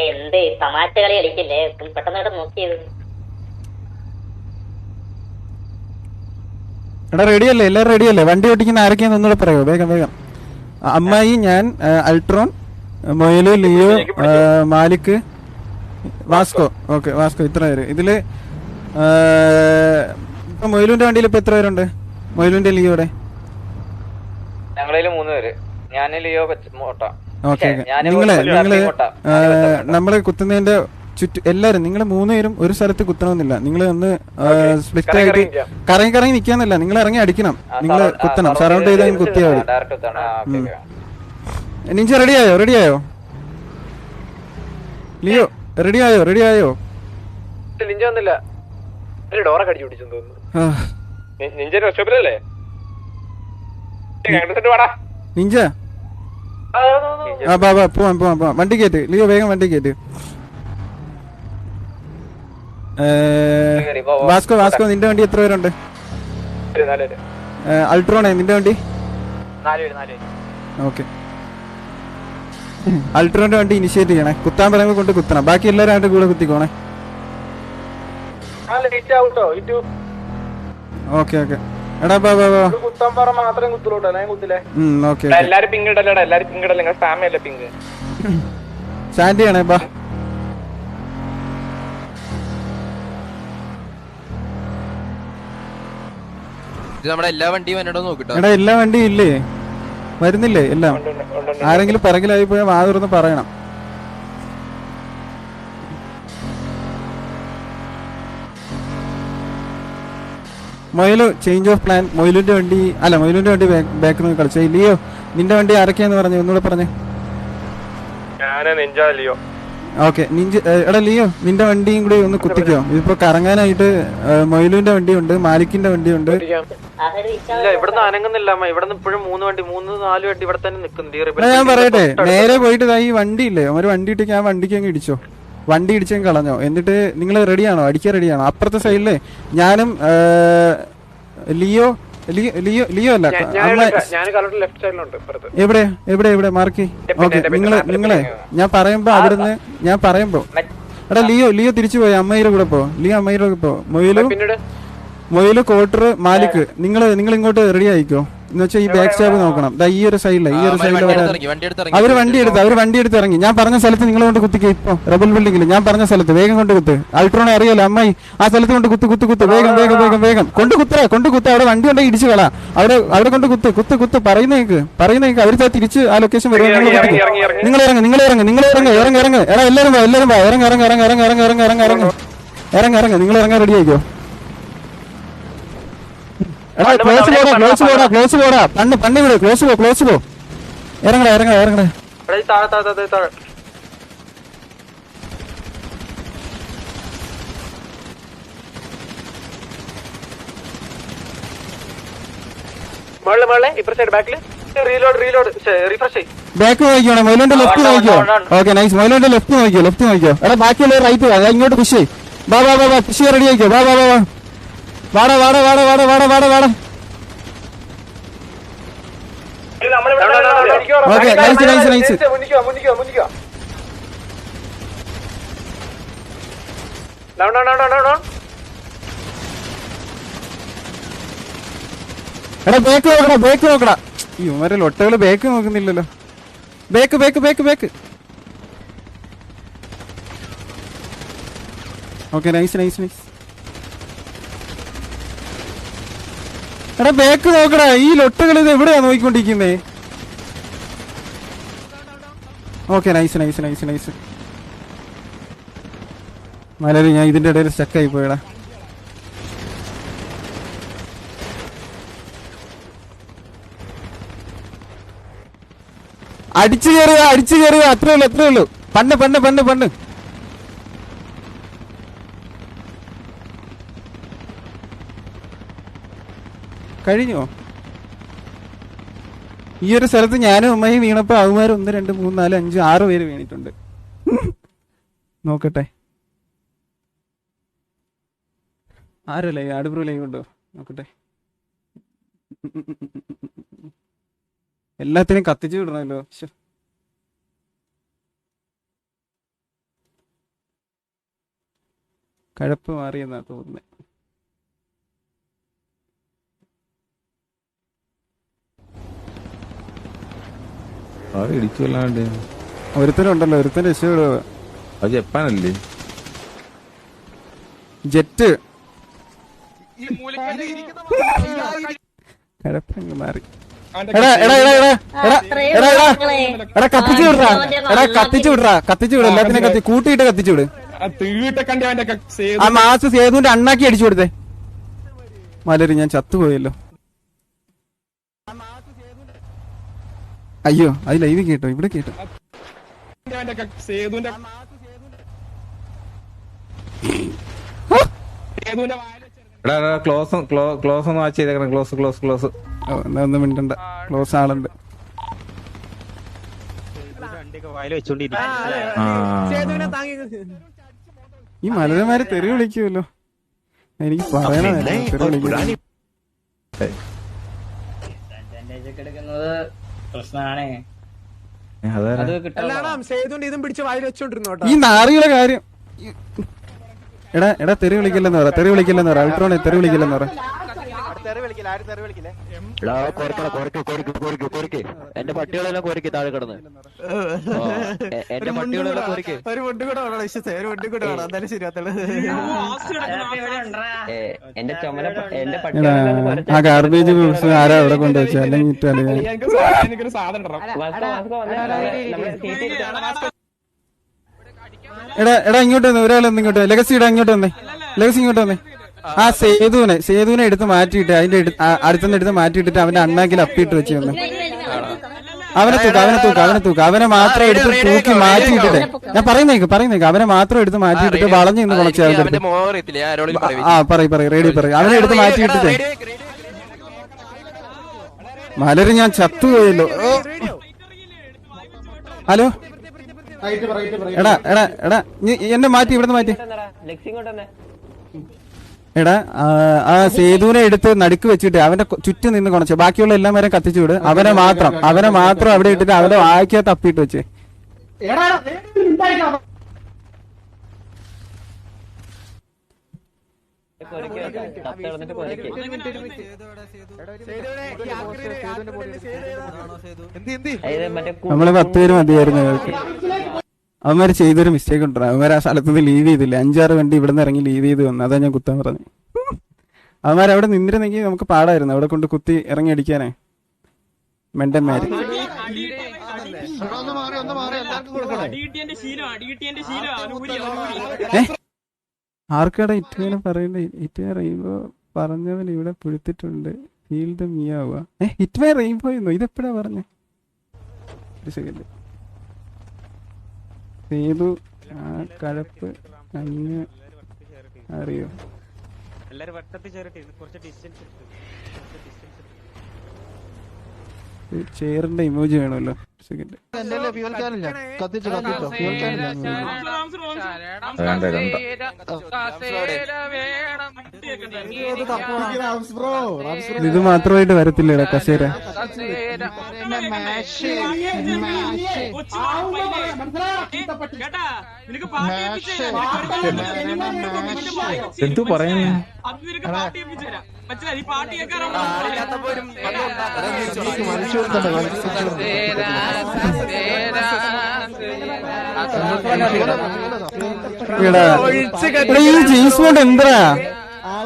ഏയ് എന്ത് തമാശ കളി കളിക്കില്ലേ പെട്ടെന്ന് നോക്കിയത് എടാ റെഡിയല്ലേ എല്ലാവരും റെഡിയല്ലേ വണ്ടി ഓടിക്കുന്ന ആരൊക്കെയാന്ന് ഒന്നുകൂടെ പറയോ? വേഗം വേഗം. അമ്മായി ഞാൻ Ultron മൊയൽ Leo Malik Vasco. Okay Vasco. ഇത്ര പേര്. ഇതിൽ ഇപ്പൊ മൊയിലുവിന്റെ വണ്ടിയിൽ ഇപ്പൊ എത്ര പേരുണ്ട്? മൊയിലുവിന്റെ ലിയോടെ? ഞങ്ങളിൽ മൂന്ന് പേര്. ഞാൻ ലിയോ മോട്ട ഓക്കെ നിങ്ങൾ നിങ്ങൾ. നമ്മൾ കുത്തുന്നതിന്റെ ചുറ്റു എല്ലാരും നിങ്ങൾ മൂന്നുപേരും ഒരു സ്ഥലത്ത് കുത്തണമെന്നില്ല. നിങ്ങൾ ഒന്ന് സ്പ്ലിറ്റ് ആയിട്ട് കറങ്ങി കറങ്ങി നിക്കാന്നല്ല. നിൽക്കാന്നല്ല നിങ്ങൾ ഇറങ്ങി അടിക്കണം. നിങ്ങൾ കുത്തണം. സറൗണ്ട് ചെയ്ത് കുത്തിയാൽ മതി. നിഞ്ച റെഡിയായോ റെഡിയായോ ലിയോ റെഡിയായോ റെഡിയായോ ലിഞ്ച വന്നില്ല. ഡോറൊക്കെ അടിച്ചു പിടിച്ചെന്ന് തോന്നുന്നു. നിഞ്ച വർക്ക്ഷോപ്പിലല്ലേ നിഞ്ച ആ ബാ ബാ പോവാം പോവാം പോവാം. വണ്ടി കയറ്റ് ലിയോ വേഗം വണ്ടി കയറ്റ് വാസ്കോ വാസ്കോ നിന്റെ വണ്ടി എത്ര പേരുണ്ട്? അൾട്രോണേ നിന്റെ വണ്ടി? ഓക്കെ. അൾട്രോന്റെ വണ്ടി ഇനിഷ്യേറ്റ് ചെയ്യണേ. കുത്താൻ പറയുമ്പോൾ കൊണ്ട് കുത്തണം. ബാക്കി എല്ലാവരും അവരുടെ കൂടെ കുത്തിക്കോണേ. Okay okay. എടാ ബാ ബാ ബാ. കുത്താൻ പറ മാത്രം കുത്തുള്ളൂട്ടോ ഞാൻ കുത്തില്ലേ? ഉം ഓക്കെ എല്ലാരും നിങ്ങൾ അല്ലേ സാൻഡി ആണേ ബാ. ഇത് നമ്മുടെ എല്ലാ വണ്ടിയും എന്നോട് നോക്കിട്ടോ. എടാ എല്ലാ വണ്ടിയും ഇല്ലേ? വരുന്നില്ലേ? എല്ലാം? ആരെങ്കിലും പിറകിലായി പോയാൽ മാതൃന്ന് പറയണം. മൊയിലു ചേഞ്ച് ഓഫ് പ്ലാൻ മൊയിലിന്റെ വണ്ടി അല്ല മൊയിലിന്റെ വണ്ടി ബാക്ക് നിന്ന് കളിച്ചു. ലിയോ നിന്റെ വണ്ടി ആരൊക്കെയാന്ന് പറഞ്ഞു? ഒന്നുകൂടെ പറഞ്ഞു. ഓക്കെ നിഞ്ച് എടാ ലിയോ നിന്റെ വണ്ടിയും കൂടി ഒന്ന് കുത്തിക്കോ. ഇതിപ്പോ കറങ്ങാനായിട്ട് മൊയിലുവിന്റെ വണ്ടിയുണ്ട് മാലിക്കിന്റെ വണ്ടിയുണ്ട്. അതൊരു ഇല്ല ഇവിടുന്ന് അനങ്ങുന്നില്ല ഇവിടുന്ന് ഇപ്പോഴും മൂന്ന് വണ്ടി മൂന്ന് നാല് വണ്ടി ഇവിടെ തന്നെ നിൽക്കുന്നുണ്ട്. ഞാൻ പറയട്ടെ നേരെ പോയിട്ട് ഈ വണ്ടി ഇല്ലേ? ഒരു വണ്ടി ഇട്ടേക്ക് ആ വണ്ടിക്ക് അങ്ങ് ഇടിച്ചോ. വണ്ടി ഇടിച്ചും കളഞ്ഞോ. എന്നിട്ട് നിങ്ങൾ റെഡിയാണോ അടിക്കാൻ റെഡിയാണോ അപ്പുറത്തെ സൈഡിലെ ഞാനും ലിയോ ലിയോ ലിയോ അല്ല എവിടെ? എവിടെ എവിടെ? മാർക്കി ഓക്കെ നിങ്ങളെ നിങ്ങൾ നിങ്ങളെ ഞാൻ പറയുമ്പോ അവിടുന്ന് ഞാൻ പറയുമ്പോ. എടാ ലിയോ ലിയോ തിരിച്ചു പോയി. അമ്മയുടെ കൂടെ പോ. ലിയോ അമ്മയുടെ കൂടെ പോ. മൊയിലും. മൊയിൽ കോട്ടർ മാലിക് നിങ്ങൾ നിങ്ങൾ ഇങ്ങോട്ട് റെഡി ആയിക്കോ എന്ന് വെച്ചാൽ ഈ ബാക്ക് സ്റ്റാബ് നോക്കണം ദാ ഈ ഒരു സൈഡിലെ ഈ ഒരു സൈഡിൽ വരാൻ അവർ വണ്ടി എടുത്ത് അവർ വണ്ടി എടുത്ത് ഇറങ്ങി ഞാൻ പറഞ്ഞ സ്ഥലത്ത് നിങ്ങൾ കൊണ്ട് കുത്തിക്കോ ഇപ്പൊ റബൽ ബിൽഡിംഗിൽ ഞാൻ പറഞ്ഞ സ്ഥലത്ത് വേഗം കൊണ്ട് കുത്ത് അൾട്രോണെ അറിയാലോ അമ്മായി ആ സ്ഥലത്ത് കൊണ്ട് കുത്ത് കുത്ത് കുത്ത് വേഗം വേഗം വേഗം വേഗം കൊണ്ട് കുത്തറ കൊണ്ട് കുത്ത് അവിടെ വണ്ടി കൊണ്ട് ഇടിച്ചു കളാ അവിടെ അവിടെ കൊണ്ട് കുത്ത് കുത്ത് കുത്ത് പറയുന്നേക്ക് പറയുന്നേക്ക് അവർ തിരിച്ച് ആ ലൊക്കേഷൻ വരും നിങ്ങൾ ഇറങ്ങി. നിങ്ങൾ ഇറങ്ങി നിങ്ങൾ ഇറങ്ങി ഇറങ്ങി ഇറങ്ങി എടാ എല്ലാരും വാ എല്ലാരും വാ ഇറങ്ങി ഇറങ്ങി ഇറങ്ങി ഇറങ്ങി ഇറങ്ങി ഇറങ്ങി ഇറങ്ങി ഇറങ്ങി ഇറങ്ങി ഇറങ്ങി നിങ്ങൾ ഇറങ്ങാൻ റെഡി ആയിക്കോ എടാ ക്ലോസ് പോടാ ക്ലോസ് പോടാ ക്ലോസ് പോടാ. പണ്ട് പണ്ട് വിട് ക്ലോസ് പോ ക്ലോസ് പോ. ഇറങ്ങട ഇറങ്ങട ഇറങ്ങട. ബാക്ക് നോക്കിയോ മൈലോന്റെ ലെഫ്റ്റ് നോക്കിയോ ഓക്കെ നൈസ് മൈലോന്റെ ലെഫ്റ്റ് നോക്കിയോ ലെഫ്റ്റ് നോക്കിയോ എടാ ബാക്കിയുള്ള റൈറ്റ് ഇങ്ങോട്ട് പുഷ് ബാ ബാ ബാ പുഷ് റെഡി ആയിക്കോ. ബാ ബാ ബാ വാടാ വാടാ വാടാ വാടാ വാടാ വാടാ വാടാ. ഓക്കെ നൈസ് നൈസ് നൈസ് എടാ ബേക്ക് നോക്കടാ ബേക്ക് നോക്കടാ. ഈ ഉമരെ ലൊട്ടകൾ back നോക്കുന്നില്ലല്ലോ. Back back back back okay nice nice nice എടാ ബാക്ക് നോക്കടാ. ഈ ലൊട്ടുകൾ ഇത് എവിടെയാ നോക്കിക്കൊണ്ടിരിക്കുന്നേ? Okay nice nice nice nice മലരി ഞാൻ ഇതിന്റെ ഇടയിൽ സ്റ്റക്കായി പോയടാ. അടിച്ചു കയറുക അടിച്ചു കയറുക അത്രേ ഉള്ളൂ അത്രേ ഉള്ളൂ. പണ്ട് പണ്ട് പണ്ട് പണ്ട്. കഴിഞ്ഞോ? ഈ ഒരു സ്ഥലത്ത് ഞാനും അമ്മയും വീണപ്പോൾ അവന്മാർ ഒന്ന് രണ്ട് മൂന്ന് നാല് അഞ്ച് ആറ് പേര് വീണിട്ടുണ്ട്. നോക്കട്ടെ. ആരല്ലേ? ലൈവ് ആടുപ്രൂ ലൈവ് ഉണ്ടോ? നോക്കട്ടെ. എല്ലാത്തിനും കത്തിച്ചു വിടണല്ലോ കഴപ്പ് മാറിയെന്നാ തോന്നുന്നത് ആ ഇടിച്ചല്ലാണ്ട് ഒരുത്തനുണ്ടല്ലോ ഒരുത്തന്റെ ഇഷ്യൂ അത് ജപ്പാനല്ലേ? ജെറ്റ്. കഴപ്പങ്ങ് മാറി. എടാ എടാ എടാ എടാ എടാ എടാ എടാ എടാ കത്തിച്ചു വിടറാ എടാ കത്തിച്ചു വിടറാ കത്തിച്ചു വിട് എല്ലാത്തിനും കത്തി കൂട്ടിയിട്ട് കത്തിച്ചു വിട്. ആ മാസ് സേതുവിന്റെ അണ്ണാക്കി അടിച്ചു കൊടുത്തേ. മലര് ഞാൻ ചത്തുപോയല്ലോ. അയ്യോ അത് ലൈവ് കേട്ടോ ഇവിടെ കേട്ടോ. സേതുവിന്റെ ക്ലോസ് ക്ലോസ് ഒന്ന് വാച്ച് ചെയ്തേക്കണം. ക്ലോസ് ക്ലോസ് ക്ലോസ് എന്നാ ഒന്നും മിണ്ടണ്ട. ക്ലോസ് ആളുണ്ട്. ആ. ഈ മലരമാര് തെറി വിളിക്കുമല്ലോ എനിക്ക് പറയണമായിരുന്നു തെറി വിളിക്കുന്നു പ്രശ്നമാണ് അതാ ഇതും പിടിച്ച് വായിൽ വെച്ചോണ്ടിരുന്നോട്ടോ ഈ നാറിയുടെ കാര്യം എടാ എടാ തെറി വിളിക്കില്ലെന്ന് പറ തെറി വിളിക്കില്ലെന്ന് പറ അൾട്രോണെ തെറി വിളിക്കില്ലെന്ന് പറ. എന്റെ പട്ടികളെല്ലാം കോരിക്ക് താഴെ കിടന്ന്. എന്റെ പട്ടികളെല്ലാം കോരിക്ക്. ഒരു വണ്ടി കൂടെ വേണം വിശ്വസേ ഒരു വണ്ടി കൂടെ വേണം. എന്നാലും ശരിയാത്തുള്ളൂ എന്റെ ചുമല എന്റെ പട്ടികളെല്ലാം ആ ഗാർബേജ് ബോക്സ് ആരാ അവിടെ കൊണ്ടുവച്ചു? അല്ലെങ്കിൽ എനിക്കൊരു സാധനം. എടാ എടാ ഇങ്ങോട്ട് വന്നേ ഒരാളൊന്നും ഇങ്ങോട്ട്. ലെഗസി ഇടാ ഇങ്ങോട്ട് വന്നേ. ലെഗസി ഇങ്ങോട്ട് വന്നേ. ആ സേതുവിനെ സേതുവിനെ എടുത്ത് മാറ്റിയിട്ട് അതിന്റെ അടുത്തുനിന്ന് എടുത്ത് മാറ്റിയിട്ടിട്ട് അവന്റെ അണ്ണാക്കിൽ അപ്പിയിട്ട് വെച്ച് വന്നു. അവനെ തൂക്ക അവനെ തൂക്ക അവനെ തൂക്ക. അവനെ മാത്രം എടുത്ത് തൂക്കി മാറ്റിയിട്ടിട്ട്. ഞാൻ പറയുന്നേക്ക് പറയുന്നേക്ക് അവനെ മാത്രം എടുത്ത് മാറ്റിയിട്ടിട്ട് വളഞ്ഞു നിന്ന് കുളച്ചു അവന്റെ ആ പറയും പറയും റേഡിയോ പറയും. അവനെ എടുത്ത് മാറ്റിയിട്ടിട്ട്. മലര് ഞാൻ ചത്തുപോയല്ലോ പോയല്ലോ ഹലോ? എടാ എടാ എടാ. നീ എന്നെ മാറ്റി ഇവിടുന്ന് മാറ്റി വന്നെടാ. ലെക്സി ഇങ്ങോട്ട് വന്നേ. എടാ ആ, സേതുവിനെ എടുത്ത് നടുക്ക് വെച്ചിട്ട് അവന്റെ ചുറ്റും നിന്ന് കൊണച്ചു. ബാക്കിയുള്ള എല്ലാം വരെ കത്തിച്ചു വിട്. അവനെ മാത്രം അവനെ മാത്രം അവിടെ ഇട്ടിട്ട് അവന്റെ വാക്കിയ തപ്പിട്ട് വെച്ച്. നമ്മൾ പത്ത് പേര് മതിയായിരുന്നു. അവർക്ക് അവന്മാര് ചെയ്തൊരു മിസ്റ്റേക്ക് ഉണ്ടോ അവന്മാർ ആ സ്ഥലത്ത് നിന്ന് ലീവ് ചെയ്തില്ല? അഞ്ചാറ് വണ്ടി ഇവിടെ നിന്ന് ഇറങ്ങി ലീവ് ചെയ്ത് വന്നു. അതാ ഞാൻ കുത്താൻ പറഞ്ഞു. അവന്മാർ അവിടെ നിന്നിരുന്നെങ്കിൽ നമുക്ക് പാടായിരുന്നു. അവിടെ കൊണ്ട് കുത്തി ഇറങ്ങി അടിക്കാനേ. മെണ്ടന്മാര്. ഏ? ഇറ്റുവിനെ പറയുന്നത് ഇറ്റുവെ റെയിൻബോ പറഞ്ഞവൻ ഇവിടെ പുഴുത്തിട്ടുണ്ട്. Field me മിയാവുക. ഏ ഇറ്റുവേ റെയിൻബോ എന്നോ ഇതെപ്പോഴാ പറഞ്ഞേ? ഒരു സെക്കൻഡ് സീതു ആ കലപ്പ് അങ്ങ് അറിയോ? ചേറിന്റെ വട്ടത്തിൽ ചേരട്ടെ കുറച്ച് ഡിസ്റ്റൻസ് ഇമോജി വേണമല്ലോ സെക്കൻഡ് ഇത് മാത്രമായിട്ട് വരത്തില്ലടാ കസേര. എന്തു പറയുന്നു ഈ ജീസ് കൊണ്ട് എന്താ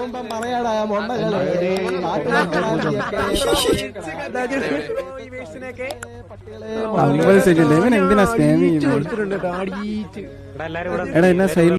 കാണുമ്പോ പറയാടാ മൊണ്ടകളെ എന്തിനാ എടാ എന്നാ സൈലന്റ്